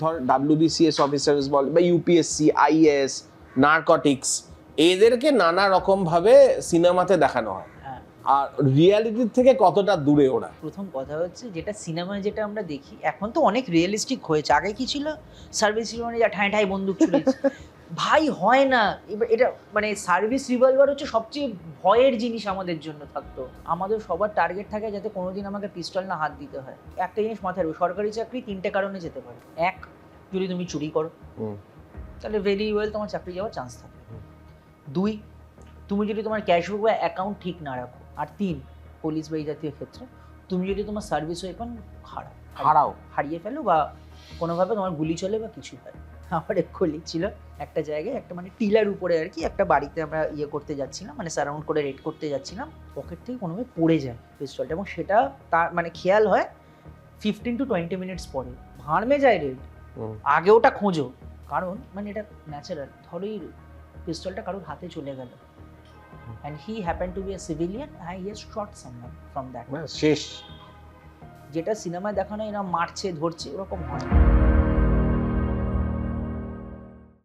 ধর WBCS officers বল বা UPSC is নার্কটিক্স এদেরকে নানা রকম ভাবে সিনেমাতে দেখানো হয়। হ্যাঁ। আর রিয়ালিটির থেকে কতটা দূরে ওরা? প্রথম কথা হচ্ছে যেটা সিনেমায় যেটা আমরা দেখি এখন তো অনেক রিয়েলিস্টিক হয়েছে। আগে কি ছিল? সার্ভিস মানে যা ঠায় ঠায় বন্দুক ছুড়েছে। ভাই হয় না। এবার এটা মানে সার্ভিস রিভলভার হচ্ছে সবচেয়ে ভয়ের জিনিস আমাদের জন্য থাকতো। আমাদের সবার টার্গেট থাকে যাতে কোনোদিন আমাকে পিস্তল না হাত দিতে হয়। একটা জিনিস মাথায় রাখবে সরকারি চাকরি তিনটে কারণে যেতে পারে। এক যদি তুমি চুরি করো তাহলে ভেরি ওয়েল তোমার চাকরি যাওয়ার চান্স থাকে। দুই তুমি যদি তোমার ক্যাশবুক বা অ্যাকাউন্ট ঠিক না রাখো। আর তিন পুলিশ বা এই জাতীয় ক্ষেত্রে তুমি যদি তোমার সার্ভিস ওয়েপন হারাও। হারাও। হারিয়ে ফেলো বা কোনোভাবে তোমার গুলি চলে বা কিছু হয়। আমার এক কলিগ ছিল একটা জায়গায় একটা মানে টিলার উপরে আর কি একটা বাড়িতে আমরা ইয়ে করতে যাচ্ছিলাম মানে সারাউন্ড করে রেড করতে যাচ্ছিলাম। পকেট থেকে কোনোভাবে পড়ে যায় পিস্তলটা এবং সেটা তার মানে খেয়াল হয় ফিফটিন টু টোয়েন্টি মিনিটস পরে। ভাড়মে যায় রেড আগে ওটা খোঁজো। কারণ মানে এটা ন্যাচারাল ধরোই পিস্তলটা কারোর হাতে চলে গেল। And he happen to be a civilian হ্যাঁ yes short someone from that শেষ। যেটা সিনেমায় দেখানো এরা মারছে ধরছে ওরকম হয়।